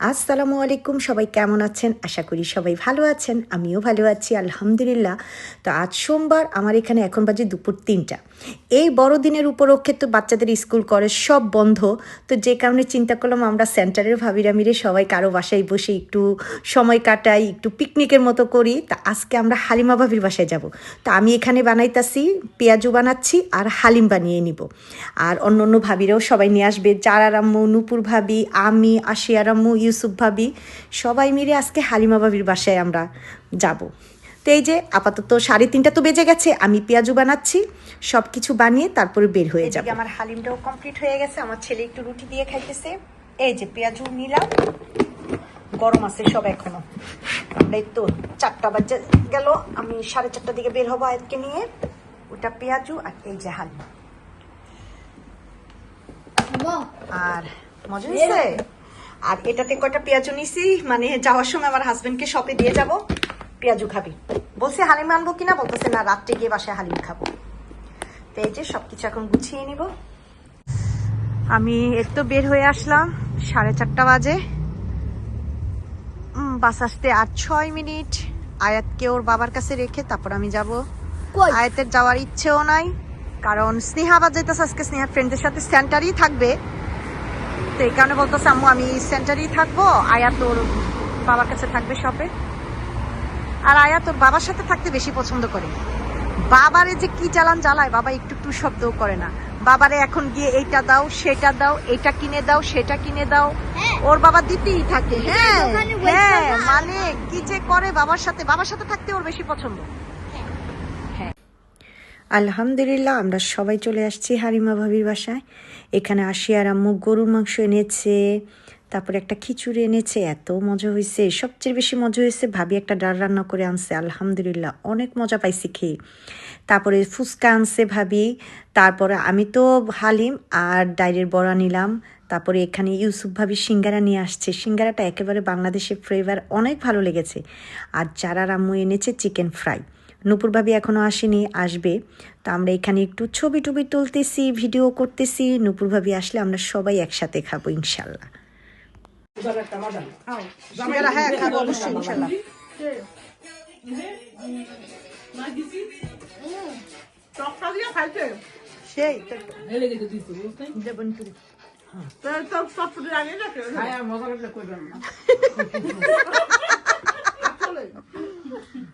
আসসালামু আলাইকুম, সবাই কেমন আছেন? আশা করি সবাই ভালো আছেন, আমিও ভালো আছি, আলহামদুলিল্লাহ। তো আজ সোমবার, আমার এখানে এখন বাজে দুপুর তিনটা। এই বড়দিনের উপলক্ষে তো বাচ্চাদের স্কুল করে সব বন্ধ। তো যে কারণে চিন্তা করলাম আমরা সেন্টারের ভাবিরা মিলে সবাই কারও বাসায় বসে একটু সময় কাটাই, একটু পিকনিকের মতো করি। তা আজকে আমরা হালিমা ভাবির বাসায় যাব। তো আমি এখানে বানাইতাছি, পেঁয়াজু বানাচ্ছি আর হালিম বানিয়ে নিব। আর অন্য অন্য ভাবিরাও সবাই নিয়ে আসবে। জারার আম্মু নুপুর ভাবি, আমি আশিয়ার আম্মু ইউসুফ ভাবি সবাই মিলে আজকে হালিমা ভাবির বাসায় আমরা যাব। তো এই যে আপাতত সাড়ে তিনটা তো বেজে গেছে আমি পেঁয়াজু বানাচ্ছি সব কিছু বানিয়ে তারপরে বের হয়ে যাবে। আমার হালিমটাও কমপ্লিট হয়ে গেছে আমার ছেলে একটু রুটি দিয়ে খাইতেছে। এই যে পেঁয়াজু নিলাম গরম আছে সব এখনও। আমরা এই তো চারটা বাজে গেল আমি সাড়ে চারটার দিকে বের হব আয়াতকে নিয়ে। ওটা পেঁয়াজু আর এই যে হালিম। আর মজা হয়েছে? আর এটাতে কয়টা পেঁয়াজু নিছি? মানে যাওয়ার সময় আমার হাজবেন্ডকে শপে দিয়ে যাব পেঁয়াজু খাবি। বলছে হালিম আনব কিনা? বলতেছে না রাত্রে গিয়ে বাসায় হালিম খাব। তো এই যে সবকিছু এখন গুছিয়ে নিব। আমি এর তো বের হয়ে আসলাম সাড়ে চারটা বাজে। বাস আসতে আর ছয় মিনিট। আয়াতকে ওর বাবার কাছে রেখে তারপর আমি যাব? আয়াতের যাওয়ার ইচ্ছেও নাই কারণ স্নেহা আবার যেতেছে আজকে স্নেহার ফ্রেন্ডের সাথে সেন্টারই থাকবে। তো এই কারণে বলতেছে আম্মু আমি সেন্টারই থাকব আয়াত ওর বাবার কাছে থাকবে শপে আর আয়াত ওর বাবার সাথে থাকতে বেশি পছন্দ করে। বাবারে যে কি চালান জ্বালায় বাবা একটু একটু শব্দও করে না। বাবারে এখন গিয়ে এইটা দাও সেটা দাও এটা কিনে দাও সেটা কিনে দাও। হ্যাঁ। ওর বাবা দিতেই থাকে। হ্যাঁ হ্যাঁ মানে কি যে করে বাবার সাথে। বাবার সাথে থাকতে ওর বেশি পছন্দ। আলহামদুলিল্লাহ, আমরা সবাই চলে আসছি হারিমা ভাবির বাসায়। এখানে আসিয়ার আম্মু গরুর মাংস এনেছে, তারপরে একটা খিচুড়ি এনেছে, এত মজা হয়েছে। সবচেয়ে বেশি মজা হয়েছে, ভাবি একটা ডাল রান্না করে আনছে, আলহামদুলিল্লাহ, অনেক মজা পাইছি খেয়ে। তারপরে ফুচকা আনছে ভাবি, তারপরে আমি তো হালিম, আর ডাইরের বড়া নিলাম, তারপরে এখানে ইউসুফ ভাবি সিঙ্গারা নিয়ে আসছে। সিঙ্গারাটা একেবারে বাংলাদেশের ফ্লেভার অনেক ভালো লেগেছে। আর যারা রাম্মু এনেছে চিকেন ফ্রাই নূপুর ভাবি এখনও আসেনি আসবে। তো আমরা এখানে একটু ছবি টবি তুলতেছি ভিডিও করতেছি। নূপুর ভাবি আসলে আমরা সবাই একসাথে খাব ইনশাল্লাহ। হ্যাঁ খাব অবশ্যই ইনশাল্লাহ। সেই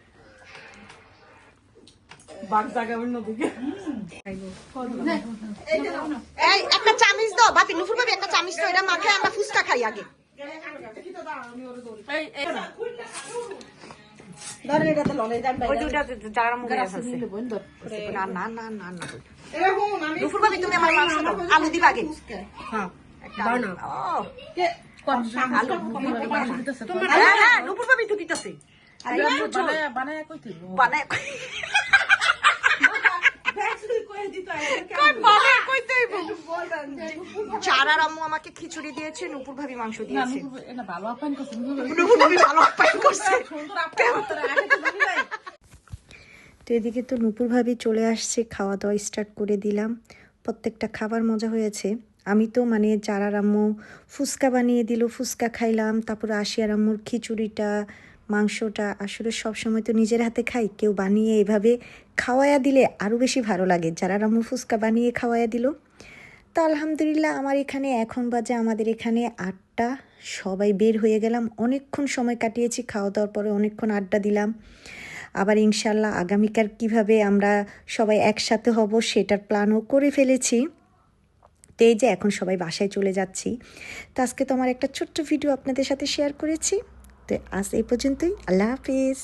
এই একটা চামিচ দাও। বাপি নুপুর ভাবি একটা চামিচ দাও। এটা মাখে আমরা ফুচকা খাই আগে। ওই দুটা যারা মুখে আছে না না না না না নুপুর ভাবি তুমি আমার মাংস দাও। আলু দিবা আগে। হ্যাঁ হ্যাঁ নুপুর ভাবি তো দিতেছে বানায় বানায় চারার আম্মু আমাকে খিচুড়ি দিয়েছে নুপুর ভাবি মাংস দিয়েছে নুপুর ভাবি ভালো আপ্যায়ন করছে তো এদিকে তো নুপুর ভাবি চলে আসছে খাওয়া দাওয়া স্টার্ট করে দিলাম। প্রত্যেকটা খাবার মজা হয়েছে। আমি তো মানে চারার আম্মু ফুচকা বানিয়ে দিল ফুচকা খাইলাম তারপরে আশিয়ার আম্মুর খিচুড়িটা মাংসটা আসলে সব সময় তো নিজের হাতে খাই। কেউ বানিয়ে এভাবে খাওয়ায়া দিলে আরও বেশি ভালো লাগে। যারা আম্মু ফুচকা বানিয়ে খাওয়ায়া দিল। তো আলহামদুলিল্লাহ আমার এখানে এখন বাজে আমাদের এখানে আটটা। সবাই বের হয়ে গেলাম। অনেকক্ষণ সময় কাটিয়েছি খাওয়া দাওয়ার পরে অনেকক্ষণ আড্ডা দিলাম। আবার ইনশাল্লাহ আগামীকাল কীভাবে আমরা সবাই একসাথে হব সেটার প্ল্যানও করে ফেলেছি। তো এই যে এখন সবাই বাসায় চলে যাচ্ছি। তো আজকে তো আমার একটা ছোট্ট ভিডিও আপনাদের সাথে শেয়ার করেছি। তো আজ এই পর্যন্তই। আল্লাহ হাফিজ।